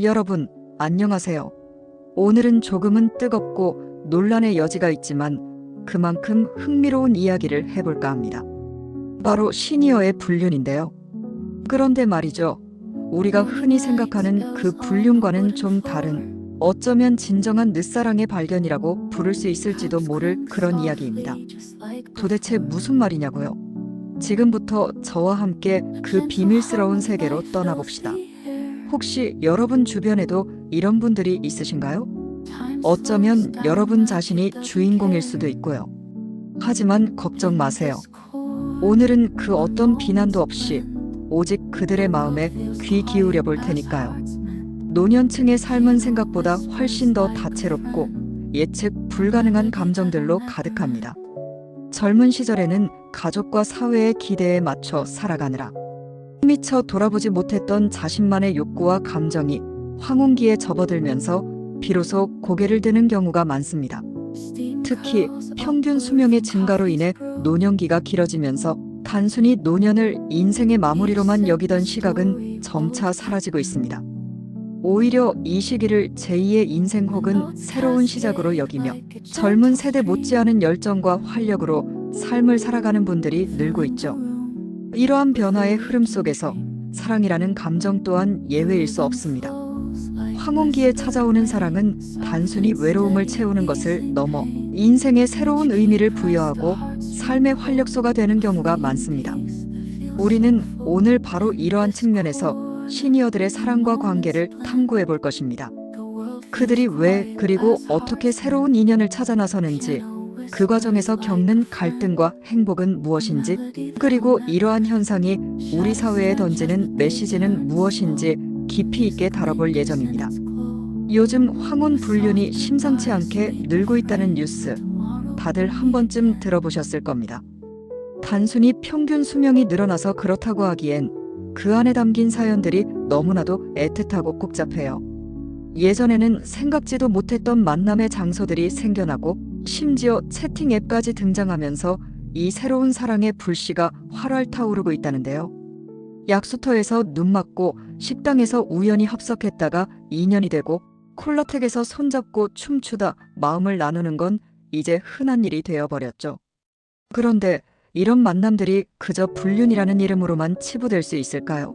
여러분, 안녕하세요. 오늘은 조금은 뜨겁고 논란의 여지가 있지만 그만큼 흥미로운 이야기를 해볼까 합니다. 바로 시니어의 불륜인데요. 그런데 말이죠. 우리가 흔히 생각하는 그 불륜과는 좀 다른 어쩌면 진정한 늦사랑의 발견이라고 부를 수 있을지도 모를 그런 이야기입니다. 도대체 무슨 말이냐고요? 지금부터 저와 함께 그 비밀스러운 세계로 떠나봅시다. 혹시 여러분 주변에도 이런 분들이 있으신가요? 어쩌면 여러분 자신이 주인공일 수도 있고요. 하지만 걱정 마세요. 오늘은 그 어떤 비난도 없이 오직 그들의 마음에 귀 기울여 볼 테니까요. 노년층의 삶은 생각보다 훨씬 더 다채롭고 예측 불가능한 감정들로 가득합니다. 젊은 시절에는 가족과 사회의 기대에 맞춰 살아가느라 미처 돌아보지 못했던 자신만의 욕구와 감정이 황혼기에 접어들면서 비로소 고개를 드는 경우가 많습니다. 특히 평균 수명의 증가로 인해 노년기가 길어지면서 단순히 노년을 인생의 마무리로만 여기던 시각은 점차 사라지고 있습니다. 오히려 이 시기를 제2의 인생 혹은 새로운 시작으로 여기며 젊은 세대 못지않은 열정과 활력으로 삶을 살아가는 분들이 늘고 있죠. 이러한 변화의 흐름 속에서 사랑이라는 감정 또한 예외일 수 없습니다. 황혼기에 찾아오는 사랑은 단순히 외로움을 채우는 것을 넘어 인생의 새로운 의미를 부여하고 삶의 활력소가 되는 경우가 많습니다. 우리는 오늘 바로 이러한 측면에서 시니어들의 사랑과 관계를 탐구해 볼 것입니다. 그들이 왜 그리고 어떻게 새로운 인연을 찾아 나서는지 그 과정에서 겪는 갈등과 행복은 무엇인지 그리고 이러한 현상이 우리 사회에 던지는 메시지는 무엇인지 깊이 있게 다뤄볼 예정입니다. 요즘 황혼 불륜이 심상치 않게 늘고 있다는 뉴스 다들 한 번쯤 들어보셨을 겁니다. 단순히 평균 수명이 늘어나서 그렇다고 하기엔 그 안에 담긴 사연들이 너무나도 애틋하고 복잡해요. 예전에는 생각지도 못했던 만남의 장소들이 생겨나고 심지어 채팅 앱까지 등장하면서 이 새로운 사랑의 불씨가 활활 타오르고 있다는데요. 약수터에서 눈 맞고 식당에서 우연히 합석했다가 인연이 되고 콜라텍에서 손잡고 춤추다 마음을 나누는 건 이제 흔한 일이 되어버렸죠. 그런데 이런 만남들이 그저 불륜이라는 이름으로만 치부될 수 있을까요?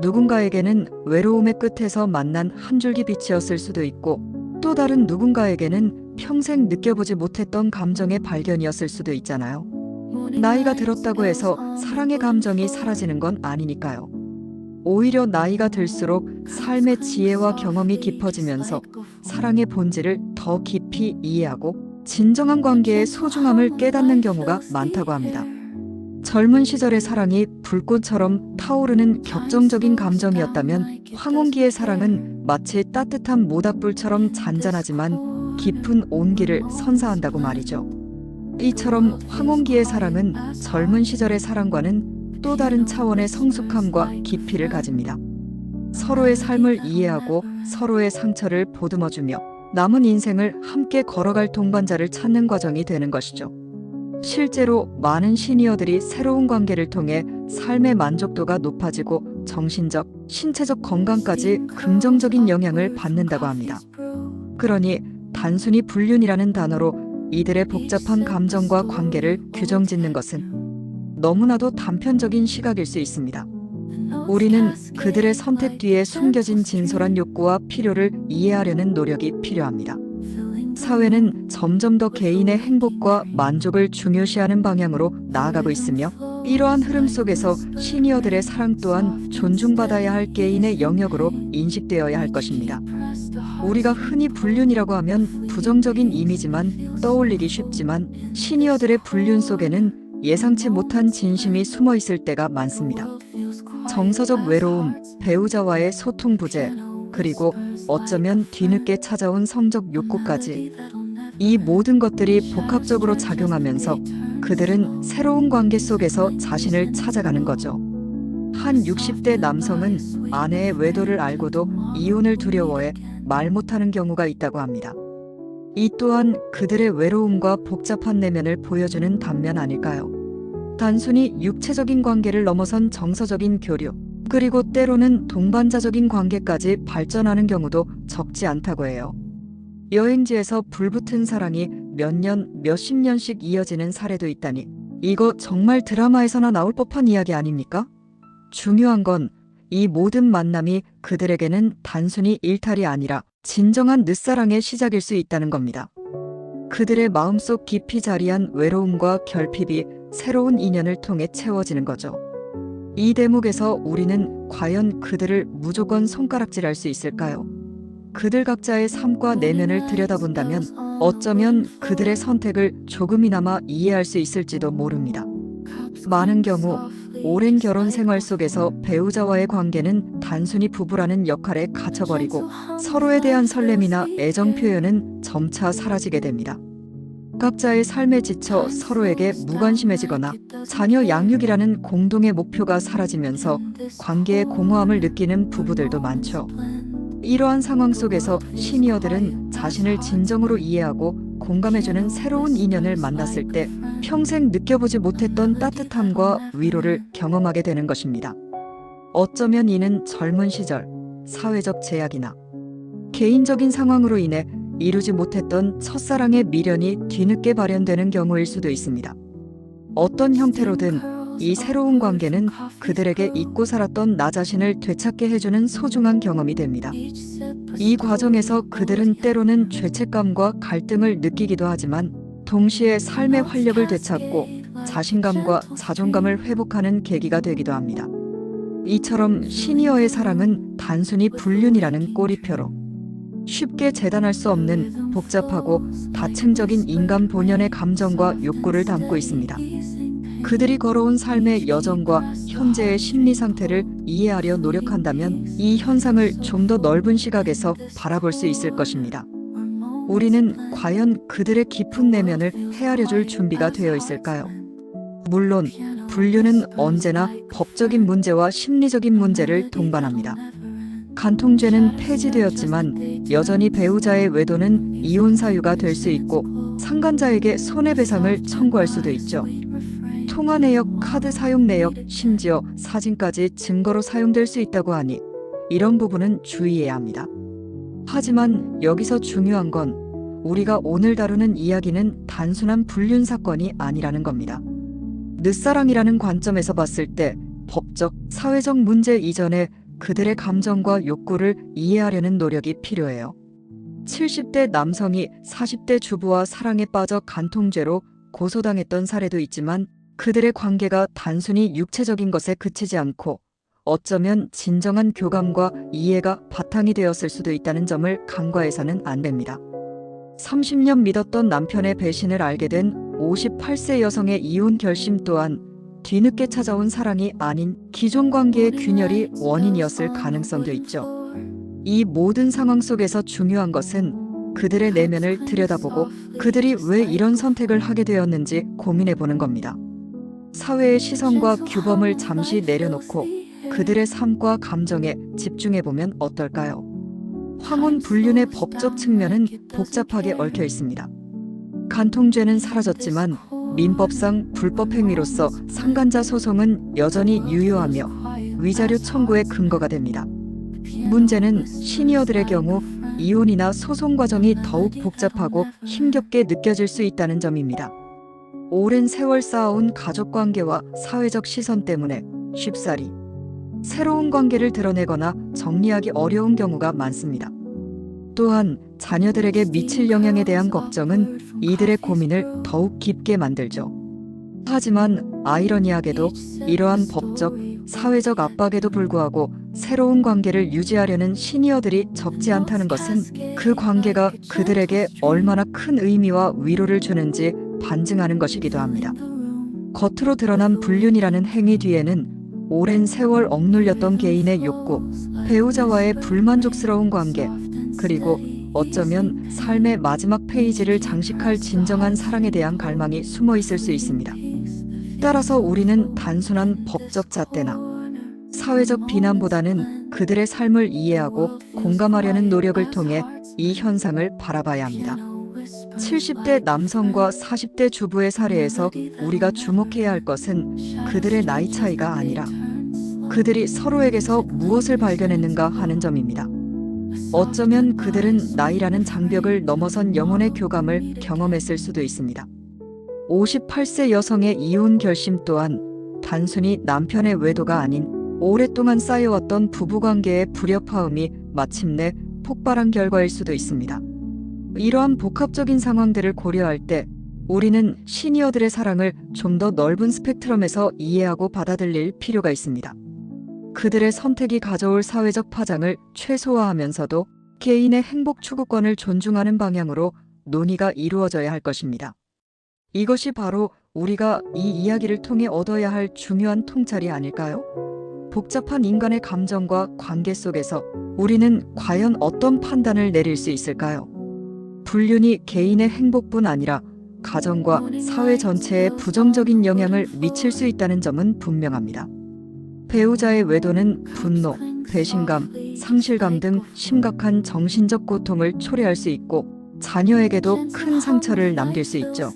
누군가에게는 외로움의 끝에서 만난 한 줄기 빛이었을 수도 있고 또 다른 누군가에게는 평생 느껴보지 못했던 감정의 발견이었을 수도 있잖아요. 나이가 들었다고 해서 사랑의 감정이 사라지는 건 아니니까요. 오히려 나이가 들수록 삶의 지혜와 경험이 깊어지면서 사랑의 본질을 더 깊이 이해하고 진정한 관계의 소중함을 깨닫는 경우가 많다고 합니다. 젊은 시절의 사랑이 불꽃처럼 타오르는 격정적인 감정이었다면 황혼기의 사랑은 마치 따뜻한 모닥불처럼 잔잔하지만 깊은 온기를 선사한다고 말이죠. 이처럼 황혼기의 사랑은 젊은 시절의 사랑과는 또 다른 차원의 성숙함과 깊이를 가집니다. 서로의 삶을 이해하고 서로의 상처를 보듬어주며 남은 인생을 함께 걸어갈 동반자를 찾는 과정이 되는 것이죠. 실제로 많은 시니어들이 새로운 관계를 통해 삶의 만족도가 높아지고 정신적, 신체적 건강까지 긍정적인 영향을 받는다고 합니다. 그러니 단순히 불륜이라는 단어로 이들의 복잡한 감정과 관계를 규정 짓는 것은 너무나도 단편적인 시각일 수 있습니다. 우리는 그들의 선택 뒤에 숨겨진 진솔한 욕구와 필요를 이해하려는 노력이 필요합니다. 사회는 점점 더 개인의 행복과 만족을 중요시하는 방향으로 나아가고 있으며 이러한 흐름 속에서 시니어들의 사랑 또한 존중받아야 할 개인의 영역으로 인식되어야 할 것입니다. 우리가 흔히 불륜이라고 하면 부정적인 이미지만 떠올리기 쉽지만 시니어들의 불륜 속에는 예상치 못한 진심이 숨어 있을 때가 많습니다. 정서적 외로움, 배우자와의 소통 부재, 그리고 어쩌면 뒤늦게 찾아온 성적 욕구까지 이 모든 것들이 복합적으로 작용하면서 그들은 새로운 관계 속에서 자신을 찾아가는 거죠. 한 60대 남성은 아내의 외도를 알고도 이혼을 두려워해 말 못하는 경우가 있다고 합니다. 이 또한 그들의 외로움과 복잡한 내면을 보여주는 단면 아닐까요? 단순히 육체적인 관계를 넘어선 정서적인 교류, 그리고 때로는 동반자적인 관계까지 발전하는 경우도 적지 않다고 해요. 여행지에서 불붙은 사랑이 몇 년, 몇십 년씩 이어지는 사례도 있다니 이거 정말 드라마에서나 나올 법한 이야기 아닙니까? 중요한 건 이 모든 만남이 그들에게는 단순히 일탈이 아니라 진정한 늦사랑의 시작일 수 있다는 겁니다. 그들의 마음속 깊이 자리한 외로움과 결핍이 새로운 인연을 통해 채워지는 거죠. 이 대목에서 우리는 과연 그들을 무조건 손가락질할 수 있을까요? 그들 각자의 삶과 내면을 들여다본다면 어쩌면 그들의 선택을 조금이나마 이해할 수 있을지도 모릅니다. 많은 경우 오랜 결혼 생활 속에서 배우자와의 관계는 단순히 부부라는 역할에 갇혀버리고 서로에 대한 설렘이나 애정 표현은 점차 사라지게 됩니다. 각자의 삶에 지쳐 서로에게 무관심해지거나 자녀 양육이라는 공동의 목표가 사라지면서 관계의 공허함을 느끼는 부부들도 많죠. 이러한 상황 속에서 시니어들은 자신을 진정으로 이해하고 공감해주는 새로운 인연을 만났을 때 평생 느껴보지 못했던 따뜻함과 위로를 경험하게 되는 것입니다. 어쩌면 이는 젊은 시절, 사회적 제약이나 개인적인 상황으로 인해 이루지 못했던 첫사랑의 미련이 뒤늦게 발현되는 경우일 수도 있습니다. 어떤 형태로든 이 새로운 관계는 그들에게 잊고 살았던 나 자신을 되찾게 해주는 소중한 경험이 됩니다. 이 과정에서 그들은 때로는 죄책감과 갈등을 느끼기도 하지만 동시에 삶의 활력을 되찾고 자신감과 자존감을 회복하는 계기가 되기도 합니다. 이처럼 시니어의 사랑은 단순히 불륜이라는 꼬리표로 쉽게 재단할 수 없는 복잡하고 다층적인 인간 본연의 감정과 욕구를 담고 있습니다. 그들이 걸어온 삶의 여정과 현재의 심리 상태를 이해하려 노력한다면 이 현상을 좀 더 넓은 시각에서 바라볼 수 있을 것입니다. 우리는 과연 그들의 깊은 내면을 헤아려 줄 준비가 되어 있을까요? 물론, 분류는 언제나 법적인 문제와 심리적인 문제를 동반합니다. 간통죄는 폐지되었지만 여전히 배우자의 외도는 이혼 사유가 될 수 있고 상간자에게 손해배상을 청구할 수도 있죠. 통화 내역, 카드 사용 내역, 심지어 사진까지 증거로 사용될 수 있다고 하니 이런 부분은 주의해야 합니다. 하지만 여기서 중요한 건 우리가 오늘 다루는 이야기는 단순한 불륜 사건이 아니라는 겁니다. 늦사랑이라는 관점에서 봤을 때 법적, 사회적 문제 이전에 그들의 감정과 욕구를 이해하려는 노력이 필요해요. 70대 남성이 40대 주부와 사랑에 빠져 간통죄로 고소당했던 사례도 있지만 그들의 관계가 단순히 육체적인 것에 그치지 않고 어쩌면 진정한 교감과 이해가 바탕이 되었을 수도 있다는 점을 간과해서는 안 됩니다. 30년 믿었던 남편의 배신을 알게 된 58세 여성의 이혼 결심 또한 뒤늦게 찾아온 사랑이 아닌 기존 관계의 균열이 원인이었을 가능성도 있죠. 이 모든 상황 속에서 중요한 것은 그들의 내면을 들여다보고 그들이 왜 이런 선택을 하게 되었는지 고민해 보는 겁니다. 사회의 시선과 규범을 잠시 내려놓고 그들의 삶과 감정에 집중해 보면 어떨까요? 황혼 불륜의 법적 측면은 복잡하게 얽혀 있습니다. 간통죄는 사라졌지만 민법상 불법 행위로서 상간자 소송은 여전히 유효하며 위자료 청구의 근거가 됩니다. 문제는 시니어들의 경우 이혼이나 소송 과정이 더욱 복잡하고 힘겹게 느껴질 수 있다는 점입니다. 오랜 세월 쌓아온 가족 관계와 사회적 시선 때문에 쉽사리 새로운 관계를 드러내거나 정리하기 어려운 경우가 많습니다. 또한 자녀들에게 미칠 영향에 대한 걱정은 이들의 고민을 더욱 깊게 만들죠. 하지만 아이러니하게도 이러한 법적, 사회적 압박에도 불구하고 새로운 관계를 유지하려는 시니어들이 적지 않다는 것은 그 관계가 그들에게 얼마나 큰 의미와 위로를 주는지 반증하는 것이기도 합니다. 겉으로 드러난 불륜이라는 행위 뒤에는 오랜 세월 억눌렸던 개인의 욕구, 배우자와의 불만족스러운 관계, 그리고 어쩌면 삶의 마지막 페이지를 장식할 진정한 사랑에 대한 갈망이 숨어 있을 수 있습니다. 따라서 우리는 단순한 법적 잣대나 사회적 비난보다는 그들의 삶을 이해하고 공감하려는 노력을 통해 이 현상을 바라봐야 합니다. 70대 남성과 40대 주부의 사례에서 우리가 주목해야 할 것은 그들의 나이 차이가 아니라 그들이 서로에게서 무엇을 발견했는가 하는 점입니다. 어쩌면 그들은 나이라는 장벽을 넘어선 영혼의 교감을 경험했을 수도 있습니다. 58세 여성의 이혼 결심 또한 단순히 남편의 외도가 아닌 오랫동안 쌓여왔던 부부관계의 불협화음이 마침내 폭발한 결과일 수도 있습니다. 이러한 복합적인 상황들을 고려할 때 우리는 시니어들의 사랑을 좀 더 넓은 스펙트럼에서 이해하고 받아들일 필요가 있습니다. 그들의 선택이 가져올 사회적 파장을 최소화하면서도 개인의 행복 추구권을 존중하는 방향으로 논의가 이루어져야 할 것입니다. 이것이 바로 우리가 이 이야기를 통해 얻어야 할 중요한 통찰이 아닐까요? 복잡한 인간의 감정과 관계 속에서 우리는 과연 어떤 판단을 내릴 수 있을까요? 불륜이 개인의 행복뿐 아니라 가정과 사회 전체에 부정적인 영향을 미칠 수 있다는 점은 분명합니다. 배우자의 외도는 분노, 배신감, 상실감 등 심각한 정신적 고통을 초래할 수 있고 자녀에게도 큰 상처를 남길 수 있죠.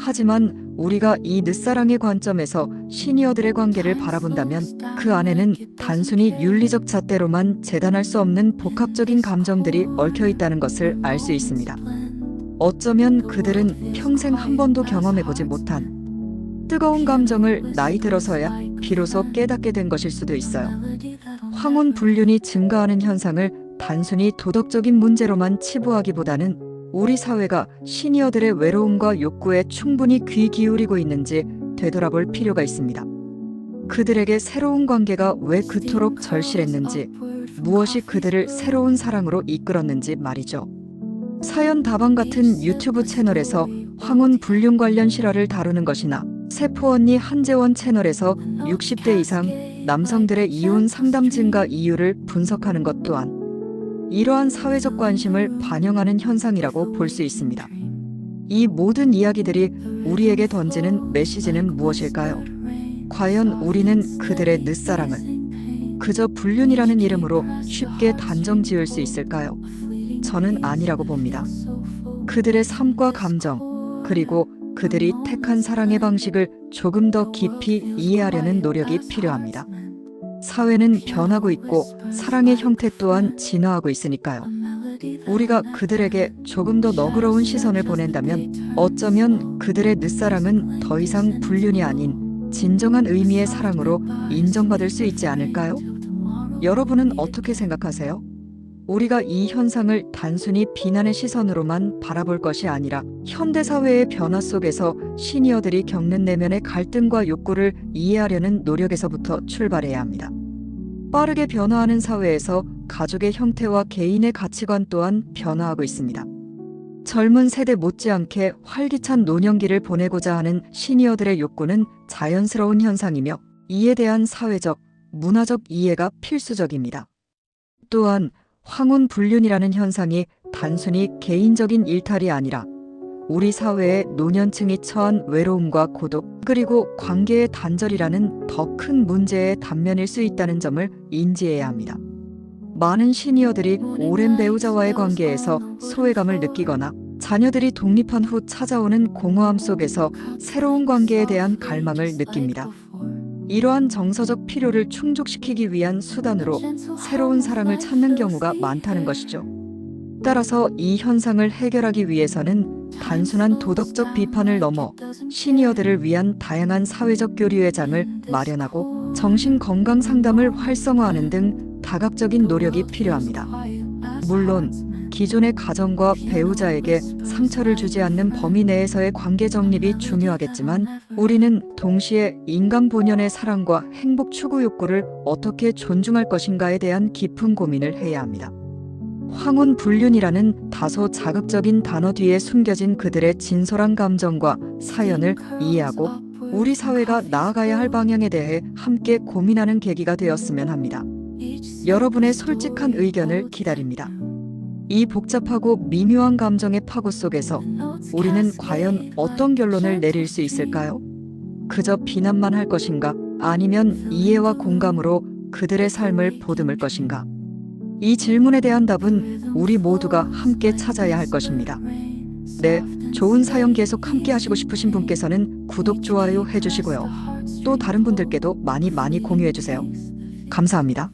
하지만 우리가 이 늦사랑의 관점에서 시니어들의 관계를 바라본다면 그 안에는 단순히 윤리적 잣대로만 재단할 수 없는 복합적인 감정들이 얽혀 있다는 것을 알 수 있습니다. 어쩌면 그들은 평생 한 번도 경험해보지 못한 뜨거운 감정을 나이 들어서야 비로소 깨닫게 된 것일 수도 있어요. 황혼 불륜이 증가하는 현상을 단순히 도덕적인 문제로만 치부하기보다는 우리 사회가 시니어들의 외로움과 욕구에 충분히 귀 기울이고 있는지 되돌아볼 필요가 있습니다. 그들에게 새로운 관계가 왜 그토록 절실했는지, 무엇이 그들을 새로운 사랑으로 이끌었는지 말이죠. 사연 다방 같은 유튜브 채널에서 황혼 불륜 관련 실화를 다루는 것이나 세포 언니 한재원 채널에서 60대 이상 남성들의 이혼 상담 증가 이유를 분석하는 것 또한 이러한 사회적 관심을 반영하는 현상이라고 볼 수 있습니다. 이 모든 이야기들이 우리에게 던지는 메시지는 무엇일까요? 과연 우리는 그들의 늦사랑을 그저 불륜이라는 이름으로 쉽게 단정 지을 수 있을까요? 저는 아니라고 봅니다. 그들의 삶과 감정, 그리고 그들이 택한 사랑의 방식을 조금 더 깊이 이해하려는 노력이 필요합니다. 사회는 변하고 있고 사랑의 형태 또한 진화하고 있으니까요. 우리가 그들에게 조금 더 너그러운 시선을 보낸다면 어쩌면 그들의 늦사랑은 더 이상 불륜이 아닌 진정한 의미의 사랑으로 인정받을 수 있지 않을까요? 여러분은 어떻게 생각하세요? 우리가 이 현상을 단순히 비난의 시선으로만 바라볼 것이 아니라 현대 사회의 변화 속에서 시니어들이 겪는 내면의 갈등과 욕구를 이해하려는 노력에서부터 출발해야 합니다. 빠르게 변화하는 사회에서 가족의 형태와 개인의 가치관 또한 변화하고 있습니다. 젊은 세대 못지않게 활기찬 노년기를 보내고자 하는 시니어들의 욕구는 자연스러운 현상이며 이에 대한 사회적, 문화적 이해가 필수적입니다. 또한 황혼 불륜이라는 현상이 단순히 개인적인 일탈이 아니라 우리 사회의 노년층이 처한 외로움과 고독 그리고 관계의 단절이라는 더 큰 문제의 단면일 수 있다는 점을 인지해야 합니다. 많은 시니어들이 오랜 배우자와의 관계에서 소외감을 느끼거나 자녀들이 독립한 후 찾아오는 공허함 속에서 새로운 관계에 대한 갈망을 느낍니다. 이러한 정서적 필요를 충족시키기 위한 수단으로 새로운 사랑을 찾는 경우가 많다는 것이죠. 따라서 이 현상을 해결하기 위해서는 단순한 도덕적 비판을 넘어 시니어들을 위한 다양한 사회적 교류의 장을 마련하고 정신 건강 상담을 활성화하는 등 다각적인 노력이 필요합니다. 물론 기존의 가정과 배우자에게 상처를 주지 않는 범위 내에서의 관계 정립이 중요하겠지만 우리는 동시에 인간 본연의 사랑과 행복 추구 욕구를 어떻게 존중할 것인가에 대한 깊은 고민을 해야 합니다. 황혼 불륜이라는 다소 자극적인 단어 뒤에 숨겨진 그들의 진솔한 감정과 사연을 이해하고 우리 사회가 나아가야 할 방향에 대해 함께 고민하는 계기가 되었으면 합니다. 여러분의 솔직한 의견을 기다립니다. 이 복잡하고 미묘한 감정의 파고 속에서 우리는 과연 어떤 결론을 내릴 수 있을까요? 그저 비난만 할 것인가? 아니면 이해와 공감으로 그들의 삶을 보듬을 것인가? 이 질문에 대한 답은 우리 모두가 함께 찾아야 할 것입니다. 네, 좋은 사연 계속 함께 하시고 싶으신 분께서는 구독, 좋아요 해주시고요. 또 다른 분들께도 많이 많이 공유해주세요. 감사합니다.